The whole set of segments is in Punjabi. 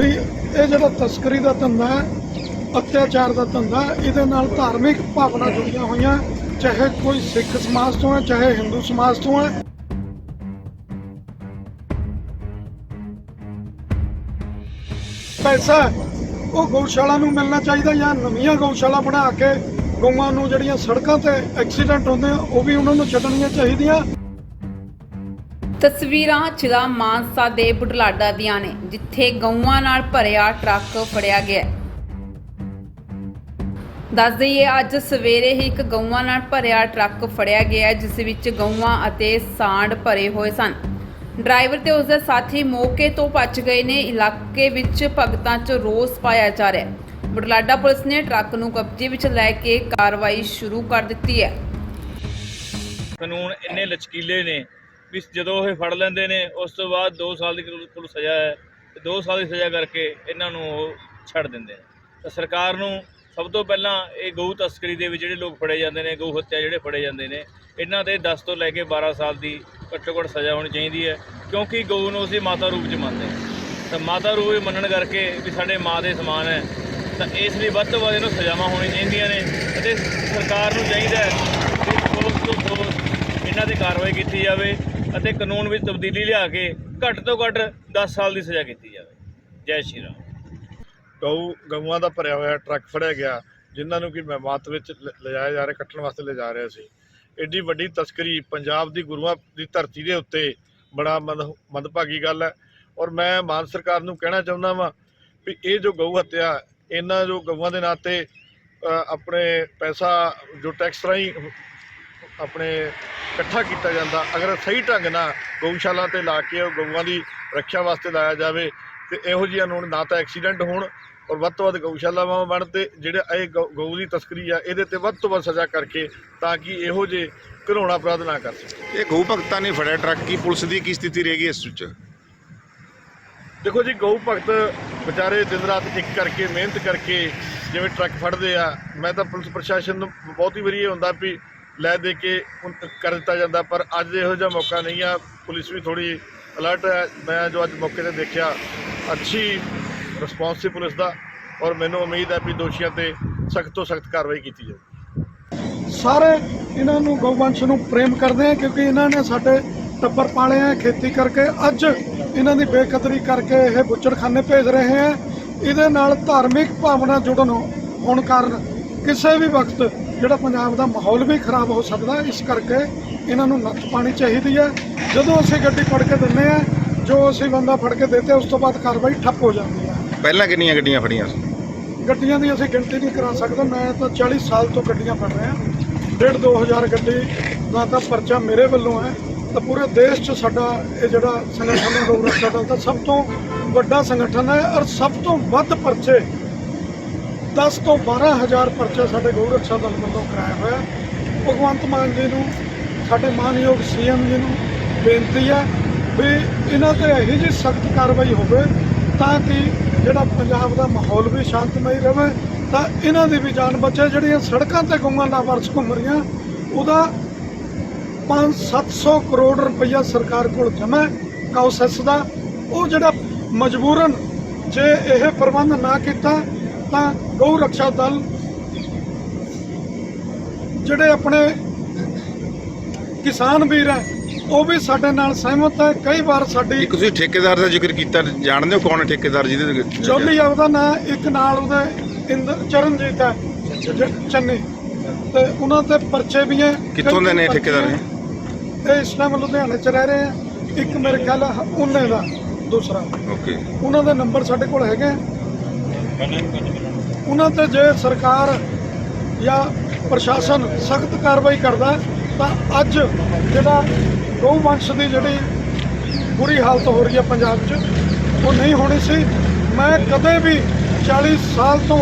ਵੀ ਇਹ ਜਿਹੜਾ ਤਸਕਰੀ ਦਾ ਧੰਦਾ ਹੈ, ਅਤਿਆਚਾਰ ਦਾ ਧੰਦਾ ਇਹਦੇ ਨਾਲ ਧਾਰਮਿਕ ਭਾਵਨਾ ਜੁੜੀਆਂ ਹੋਈਆਂ, ਚਾਹੇ ਕੋਈ ਸਿੱਖ ਸਮਾਜ ਤੋਂ ਹੈ, ਚਾਹੇ ਹਿੰਦੂ ਸਮਾਜ ਤੋਂ ਹੈ। ਪੈਸਾ ਉਹ ਗਊਸ਼ਾਲਾ ਨੂੰ ਮਿਲਣਾ ਚਾਹੀਦਾ ਜਾਂ ਨਵੀਆਂ ਗਊਸ਼ਾਲਾ ਬਣਾ ਕੇ ਗਊਆਂ ਨੂੰ ਜਿਹੜੀਆਂ ਸੜਕਾਂ ਤੇ ਐਕਸੀਡੈਂਟ ਹੁੰਦੇ ਆ, ਉਹ ਵੀ ਉਹਨਾਂ ਨੂੰ ਛੱਡਣੀਆਂ ਚਾਹੀਦੀਆਂ। ਤਸਵੀਰਾਂ ਜ਼ਿਲ੍ਹਾ ਮਾਨਸਾ ਦੇ ਬੁਢਲਾਡਾ ਦੀਆਂ ਨੇ, ਜਿੱਥੇ ਗਊਆਂ ਨਾਲ ਭਰਿਆ ਟਰੱਕ ਫੜਿਆ ਗਿਆ। ਦੱਸ ਦਈਏ, ਅੱਜ ਸਵੇਰੇ ਹੀ ਇੱਕ ਗਊਆਂ ਨਾਲ ਭਰਿਆ ਟਰੱਕ ਫੜਿਆ ਗਿਆ ਜਿਸ ਵਿੱਚ ਗਊਆਂ ਅਤੇ ਸਾਂਡ ਭਰੇ ਹੋਏ ਸਨ। ਡਰਾਈਵਰ ਤੇ ਉਸਦੇ ਸਾਥੀ ਮੌਕੇ ਤੋਂ ਭੱਜ ਗਏ ਨੇ। ਇਲਾਕੇ ਵਿੱਚ ਭਗਤਾਂ 'ਚ ਰੋਸ ਪਾਇਆ ਜਾ ਰਿਹਾ ਹੈ। ਬੁਢਲਾਡਾ ਪੁਲਿਸ ਨੇ ਟਰੱਕ ਨੂੰ ਕਬਜ਼ੇ ਵਿੱਚ ਲੈ ਕੇ ਕਾਰਵਾਈ ਸ਼ੁਰੂ ਕਰ ਦਿੱਤੀ ਹੈ। ਕਾਨੂੰਨ ਇੰਨੇ ਲਚਕੀਲੇ ਨੇ ਵੀ ਜਦੋਂ ਇਹ ਫੜ ਲੈਂਦੇ ਨੇ, ਉਸ ਤੋਂ ਬਾਅਦ 2 ਸਾਲ ਦੀ ਕੁੱਲ ਸਜ਼ਾ ਹੈ ਤੇ 2 ਸਾਲ ਦੀ ਸਜ਼ਾ ਕਰਕੇ ਇਹਨਾਂ ਨੂੰ ਉਹ ਛੱਡ ਦਿੰਦੇ ਨੇ। ਤਾਂ ਸਰਕਾਰ ਨੂੰ ਸਭ ਤੋਂ ਪਹਿਲਾਂ ਇਹ ਗਊ ਤਸਕਰੀ ਦੇ ਵਿੱਚ ਜਿਹੜੇ ਲੋਕ ਫੜੇ ਜਾਂਦੇ ਨੇ, ਗਊ ਹੱਤਿਆ ਜਿਹੜੇ ਫੜੇ ਜਾਂਦੇ ਨੇ, ਇਹਨਾਂ ਤੇ 10 ਤੋਂ ਲੈ ਕੇ 12 ਸਾਲ ਦੀ ਘੱਟੋ ਘੱਟ ਸਜ਼ਾ ਹੋਣੀ ਚਾਹੀਦੀ ਹੈ, ਕਿਉਂਕਿ ਗਊ ਨੂੰ ਅਸੀਂ ਮਾਤਾ ਰੂਪ 'ਚ ਮੰਨਦੇ ਹਾਂ। ਤਾਂ ਮਾਤਾ ਰੂਪ ਇਹ ਮੰਨਣ ਕਰਕੇ ਵੀ ਸਾਡੇ ਮਾਂ ਦੇ ਸਮਾਨ ਹੈ, ਤਾਂ ਇਸ ਲਈ ਵੱਧ ਤੋਂ ਵੱਧ ਇਹਨੂੰ ਸਜ਼ਾਵਾਂ ਹੋਣੀਆਂ ਚਾਹੀਦੀਆਂ ਨੇ, ਅਤੇ ਸਰਕਾਰ ਨੂੰ ਚਾਹੀਦਾ ਹੈ ਕਿ ਉਸ ਤੋਂ ਠੋਸ ਇਹਨਾਂ ਤੇ ਕਾਰਵਾਈ ਕੀਤੀ ਜਾਵੇ ਅਤੇ ਕਾਨੂੰਨ ਵਿੱਚ ਤਬਦੀਲੀ ਲਿਆ ਕੇ ਘੱਟ ਤੋਂ ਘੱਟ 10 ਸਾਲ ਦੀ ਸਜ਼ਾ ਕੀਤੀ ਜਾਵੇ। ਜੈ ਸ਼੍ਰੀ ਰਾਮ। ਗਊ ਗਊਆਂ ਦਾ ਭਰਿਆ ਹੋਇਆ ਟਰੱਕ ਫੜਿਆ ਗਿਆ, ਜਿਨ੍ਹਾਂ ਨੂੰ ਕਿ ਮਹਿਮਾਤ ਵਿੱਚ ਲਿਜਾਇਆ ਜਾ ਰਿਹਾ, ਕੱਟਣ ਵਾਸਤੇ ਲਿਜਾ ਰਿਹਾ ਸੀ। ਐਡੀ ਵੱਡੀ ਤਸਕਰੀ ਪੰਜਾਬ ਦੀ ਗੁਰੂਆਂ ਦੀ ਧਰਤੀ ਦੇ ਉੱਤੇ ਬੜਾ ਮੰਦ ਮੰਦਭਾਗੀ ਗੱਲ ਹੈ। ਔਰ ਮੈਂ ਮਾਨ ਸਰਕਾਰ ਨੂੰ ਕਹਿਣਾ ਚਾਹੁੰਦਾ ਵਾਂ ਵੀ ਇਹ ਜੋ ਗਊ ਹੱਤਿਆ, ਇਹਨਾਂ ਜੋ ਗਊਆਂ ਦੇ ਨਾਂ ਤੇ ਆਪਣੇ ਪੈਸਾ ਜੋ ਟੈਕਸ ਰਾਹੀਂ ਆਪਣੇ ਇਕੱਠਾ ਕੀਤਾ ਜਾਂਦਾ। ਅਗਰ ਸਹੀ ਢੰਗ ਨਾਲ ਗਊਸ਼ਾਲਾ ਤੇ ਲਾ ਕੇ ਉਹ ਗਊਆਂ ਦੀ ਰੱਖਿਆ ਵਾਸਤੇ ਲਾਇਆ ਜਾਵੇ ਤੇ ਇਹੋ ਜਿਹੀਆਂ ਨੂੰ ਨਾ ਤਾਂ ਐਕਸੀਡੈਂਟ ਹੋਣ ਔਰ ਵੱਧ ਤੋਂ ਵੱਧ ਗਊਸ਼ਾਲਾਵਾਂ ਬਣ ਤੇ ਜਿਹੜੇ ਇਹ ਗਊ ਦੀ ਤਸਕਰੀ ਆ ਇਹਦੇ ਤੇ ਵੱਧ ਤੋਂ ਵੱਧ ਸਜ਼ਾ ਕਰਕੇ ਤਾਂ ਕਿ ਇਹੋ ਜਿਹੇ ਘਿਨੌਣਾ ਅਪਰਾਧ ਨਾ ਕਰ ਸਕਣ। ਇਹ ਗਊ ਭਗਤਾਂ ਨੇ ਫੜਿਆ ਟਰੱਕ ਕੀ ਪੁਲਿਸ ਦੀ ਕੀ ਸਥਿਤੀ ਰਹੇਗੀ ਇਸ ਵਿੱਚ? ਦੇਖੋ ਜੀ ਗਊ ਭਗਤ ਵਿਚਾਰੇ ਦਿਨ ਰਾਤ ਇੱਕ ਕਰਕੇ ਮਿਹਨਤ ਕਰਕੇ ਜਿਵੇਂ ਟਰੱਕ ਫੜਦੇ ਆ ਮੈਂ ਤਾਂ ਪੁਲਿਸ ਪ੍ਰਸ਼ਾਸਨ ਨੂੰ ਬਹੁਤੀ ਵਾਰੀ ਇਹ ਹੁੰਦਾ ਵੀ ਲੈ ਦੇ ਕੇ ਕਰ ਦਿੱਤਾ ਜਾਂਦਾ, ਪਰ ਅੱਜ ਇਹੋ ਜਿਹਾ ਮੌਕਾ ਨਹੀਂ ਆ। ਪੁਲਿਸ ਵੀ ਥੋੜੀ ਅਲਰਟ ਹੈ। ਮੈਂ ਜੋ ਅੱਜ ਮੌਕੇ ਤੇ ਦੇਖਿਆ, ਅੱਛੀ ਰਿਸਪੌਂਸ ਸੀ ਪੁਲਿਸ ਦਾ ਔਰ ਮੈਨੂੰ ਉਮੀਦ ਹੈ ਵੀ ਦੋਸ਼ੀਆਂ ਤੇ ਸਖਤ ਤੋਂ ਸਖਤ ਕਾਰਵਾਈ ਕੀਤੀ ਜਾਵੇ ਸਾਰੇ ਇਹਨਾਂ ਨੂੰ ਗਊਵੰਸ਼ ਨੂੰ ਪ੍ਰੇਮ ਕਰਦੇ ਆ ਕਿਉਂਕਿ ਇਹਨਾਂ ਨੇ ਸਾਡੇ ਟੱਬਰ ਪਾਲੇ ਆ ਖੇਤੀ ਕਰਕੇ। ਅੱਜ ਇਹਨਾਂ ਦੀ ਬੇਕਦਰੀ ਕਰਕੇ ਇਹ ਬੁੱਚੜਖਾਨੇ ਭੇਜ ਰਹੇ ਆ। ਇਹਦੇ ਨਾਲ ਧਾਰਮਿਕ ਭਾਵਨਾ ਜੁੜਨ ਹੋਣ ਕਾਰਨ ਕਿਸੇ ਵੀ ਵਕਤ ਜਿਹੜਾ ਪੰਜਾਬ ਦਾ ਮਾਹੌਲ ਵੀ ਖਰਾਬ ਹੋ ਸਕਦਾ। ਇਸ ਕਰਕੇ ਇਹਨਾਂ ਨੂੰ ਨੱਥ ਪਾਣੀ ਚਾਹੀਦੀ ਹੈ। ਜਦੋਂ ਅਸੀਂ ਗੱਡੀ ਫੜ ਕੇ ਦਿੰਦੇ ਆ ਜੋ ਅਸੀਂ ਬੰਦਾ ਫੜ ਕੇ ਦਿੱਤੇ ਉਸ ਤੋਂ ਬਾਅਦ ਕਾਰਵਾਈ ਠੱਪ ਹੋ ਜਾਂਦੀ ਹੈ। ਪਹਿਲਾਂ ਕਿੰਨੀਆਂ ਗੱਡੀਆਂ ਫੜੀਆਂ ਸੀ? ਗੱਡੀਆਂ ਦੀ ਅਸੀਂ ਗਿਣਤੀ ਨਹੀਂ ਕਰਾ ਸਕਦੇ। ਮੈਂ ਤਾਂ 40 ਸਾਲ ਤੋਂ ਗੱਡੀਆਂ ਫੜ ਰਿਹਾ। ਡੇਢ ਦੋ ਹਜ਼ਾਰ ਗੱਡੀ ਦਾ ਤਾਂ ਪਰਚਾ ਮੇਰੇ ਵੱਲੋਂ ਹੈ। ਤਾਂ ਪੂਰੇ ਦੇਸ਼ 'ਚ ਸਾਡਾ ਇਹ ਜਿਹੜਾ ਸੰਗਠਨ ਹੈ ਰੱਖਿਆ ਦਲ ਦਾ ਸਭ ਤੋਂ ਵੱਡਾ ਸੰਗਠਨ ਹੈ ਔਰ ਸਭ ਤੋਂ ਵੱਧ ਪਰਚੇ 10 ਤੋਂ 12 ਹਜ਼ਾਰ ਪਰਚੇ ਸਾਡੇ ਗਊ ਰੱਖਿਆ ਦਲ ਵੱਲੋਂ ਕਰਾਇਆ ਹੋਇਆ ਭਗਵੰਤ ਮਾਨ ਜੀ ਨੂੰ, ਸਾਡੇ ਮਾਨਯੋਗ ਸੀਐਮ ਜੀ ਨੂੰ ਬੇਨਤੀ ਹੈ ਵੀ ਇਹਨਾਂ ਤੇ ਇਹੋ ਜਿਹੀ ਸਖਤ ਕਾਰਵਾਈ ਹੋਵੇ ਤਾਂ ਕਿ ਜਿਹੜਾ ਪੰਜਾਬ ਦਾ ਮਾਹੌਲ ਵੀ ਸ਼ਾਂਤਮਈ ਰਹੇ, ਤਾਂ ਇਹਨਾਂ ਦੀ ਵੀ ਜਾਨ ਬਚੇ। ਜਿਹੜੀਆਂ ਸੜਕਾਂ ਤੇ ਗਊਆਂ ਦਾ ਵਰਸ ਘੁੰਮ ਰਹੀਆਂ, ਉਹਦਾ 5-700 ਕਰੋੜ ਰੁਪਈਆ ਸਰਕਾਰ ਕੋਲ ਜਮ੍ਹਾਂ ਹੈ ਕਾਉਸੈਸ ਦਾ। ਉਹ ਜਿਹੜਾ ਮਜਬੂਰਨ ਜੇ ਇਹ ਪ੍ਰਬੰਧ ਨਾ ਕੀਤਾ ਤਾਂ ਗਊ ਰੱਖਿਆ ਦਲ ਜਿਹੜੇ ਆਪਣੇ ਕਿਸਾਨ ਵੀਰ ਹੈ ਉਹ ਵੀ ਸਾਡੇ ਨਾਲ ਸਹਿਮਤ ਹੈ। ਕਈ ਵਾਰ ਸਾਡੀ ਤੁਸੀਂ ਠੇਕੇਦਾਰ ਦਾ ਜ਼ਿਕਰ ਕੀਤਾ ਜਾਣਦੇ ਹੋ ਕੌਣ ਹੈ ਠੇਕੇਦਾਰ ਜਿਹਦੇ ਜੋਲੀ ਆ ਉਹਦਾ ਨਾਂ ਇੱਕ ਨਾਲ ਉਹਦੇ ਇੰਦਰ ਚਰਨਜੀਤ ਹੈ ਚੰਨੀ। ਤੇ ਉਹਨਾਂ ਤੇ ਪਰਚੇ ਵੀ ਹੈ। ਕਿੱਥੋਂ ਦੇ ਨੇ ਠੇਕੇਦਾਰ ਹੈ। ਇਹ? ਇਸ ਟਾਈਮ ਲੁਧਿਆਣੇ ਚ ਰਹਿ ਰਹੇ ਆ ਇੱਕ ਮੇਰੇ ਖਿਆਲ ਉਹਨੇ ਦਾ ਦੂਸਰਾ। ਓਕੇ। ਉਹਨਾਂ ਦੇ ਨੰਬਰ ਸਾਡੇ ਕੋਲ ਹੈਗੇ ਆ। ਉਹਨਾਂ ਤੇ ਜੇ ਸਰਕਾਰ ਜਾਂ ਪ੍ਰਸ਼ਾਸਨ ਸਖਤ ਕਾਰਵਾਈ ਕਰਦਾ ਤਾਂ ਅੱਜ ਜਿਹੜਾ ਗਊ ਵੰਸ਼ ਦੀ ਜਿਹੜੀ ਬੁਰੀ ਹਾਲਤ ਹੋ ਰਹੀ ਹੈ ਪੰਜਾਬ 'ਚ, ਉਹ ਨਹੀਂ ਹੋਣੀ ਸੀ। ਮੈਂ ਕਦੇ ਵੀ 40 ਸਾਲ ਤੋਂ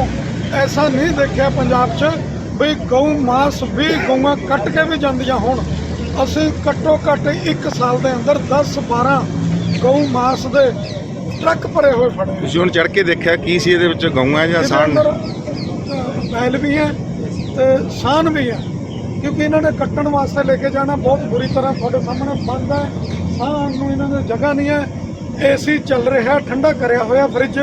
ਐਸਾ ਨਹੀਂ ਦੇਖਿਆ ਪੰਜਾਬ 'ਚ ਵੀ ਗਊ, ਮਾਸ ਵੀ ਗਊਆਂ ਕੱਟ ਕੇ ਵੀ ਜਾਂਦੀਆਂ ਹੋਣ। ਅਸੀਂ ਘੱਟੋ ਘੱਟ 1 ਸਾਲ ਦੇ ਅੰਦਰ 10 12 ਗਊ, ਮਾਸ ਦੇ ਟਰੱਕ ਭਰੇ ਹੋਏ ਫੜੇ ਤੁਸੀਂ ਹੁਣ ਚੜ ਕੇ ਦੇਖਿਆ ਕੀ ਸੀ ਇਹਦੇ ਵਿੱਚ ਗਊਆਂ ਜਾਂ ਇਹਦੇ ਸਾਣ ਅੰਦਰ, ਅ, ਬੈਲ ਵੀ ਹੈ ਤੇ ਸਾਨ ਵੀ ਹੈ। ਕਿਉਂਕਿ ਇਹਨਾਂ ਨੇ ਕੱਟਣ ਵਾਸਤੇ ਲੈ ਕੇ ਜਾਣਾ ਬਹੁਤ ਬੁਰੀ ਤਰ੍ਹਾਂ ਤੁਹਾਡੇ ਸਾਹਮਣੇ ਬੰਦ ਹੈ। ਸਾਨ ਨੂੰ ਇਹਨਾਂ ਦੀ ਜਗ੍ਹਾ ਨਹੀਂ ਹੈ। ਏਸੀ ਚੱਲ ਰਿਹਾ ਠੰਡਾ ਕਰਿਆ ਹੋਇਆ ਫ੍ਰਿਜ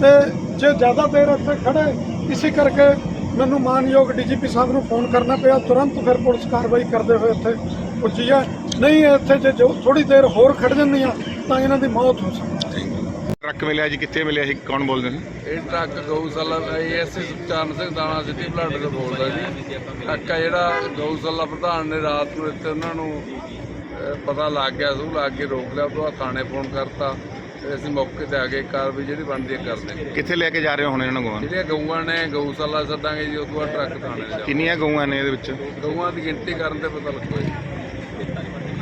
ਤੇ ਜੇ ਜ਼ਿਆਦਾ ਦੇਰ ਇੱਥੇ ਖੜੇ ਇਸੇ ਕਰਕੇ ਮੈਨੂੰ ਮਾਨਯੋਗ ਡੀਜੀਪੀ ਸਾਹਿਬ ਨੂੰ ਫੋਨ ਕਰਨਾ ਪਿਆ। ਤੁਰੰਤ ਫਿਰ ਪੁਲਿਸ ਕਾਰਵਾਈ ਕਰਦੇ ਹੋਏ ਇੱਥੇ ਪੁੱਜੀ ਆ ਨਹੀਂ ਇੱਥੇ ਜੇ ਥੋੜੀ ਦੇਰ ਹੋਰ ਖੜ ਜਾਂਦੀਆਂ ਤਾਂ ਇਹਨਾਂ ਦੀ ਮੌਤ ਹੋ ਸਕਦੀ ਟਰੱਕ ਮਿਲਿਆ ਜੀ ਕਿੱਥੇ ਮਿਲਿਆ ਸੀ? ਕੌਣ ਬੋਲਦੇ ਸੀ ਇਹ ਟਰੱਕ ਗਊਸ਼ਾਲਾ ਐਸਐਸ ਸੁਖਚਰਨ ਸਿੰਘ ਦਾਣਾ ਸਿੱਧੀ ਬਲਾਡੇ ਤੋਂ ਬੋਲਦਾ ਜੀ। ਟਰੱਕ ਆ ਜਿਹੜਾ ਗਊਸ਼ਾਲਾ ਪ੍ਰਧਾਨ ਨੇ ਰਾਤ ਨੂੰ ਇੱਥੇ ਉਹਨਾਂ ਨੂੰ ਅਹ, ਪਤਾ ਲੱਗ ਗਿਆ ਸੂ ਲੱਗ ਕੇ ਰੋਕ ਲਿਆ ਉਹ ਥਾਣੇ ਫੋਨ ਕਰਤਾ। ਤੇ ਅਸੀਂ ਮੌਕੇ ਤੇ ਆ ਗਏ ਕਾਰਵਾਈ ਜਿਹੜੀ ਬਣਦੀ ਹੈ ਕਰਦੇ ਹਾਂ ਕਿੱਥੇ ਲੈ ਕੇ ਜਾ ਰਹੇ ਹੋ ਹੁਣ ਇਹਨਾਂ ਨੂੰ? ਜਿਹੜੀਆਂ ਗਊਆਂ ਨੇ ਗਊਸ਼ਾਲਾ ਸੱਦਾਂਗੇ ਜੀ ਉਸ ਤੋਂ ਬਾਅਦ ਟਰੱਕ ਥਾਣੇ ਕਿੰਨੀਆਂ ਗਊਆਂ ਨੇ ਇਹਦੇ ਵਿੱਚ? ਗਊਆਂ ਦੀ ਗਿਣਤੀ ਕਰਨ ਤੇ ਪਤਾ ਲੱਗੂਗਾ ਜੀ।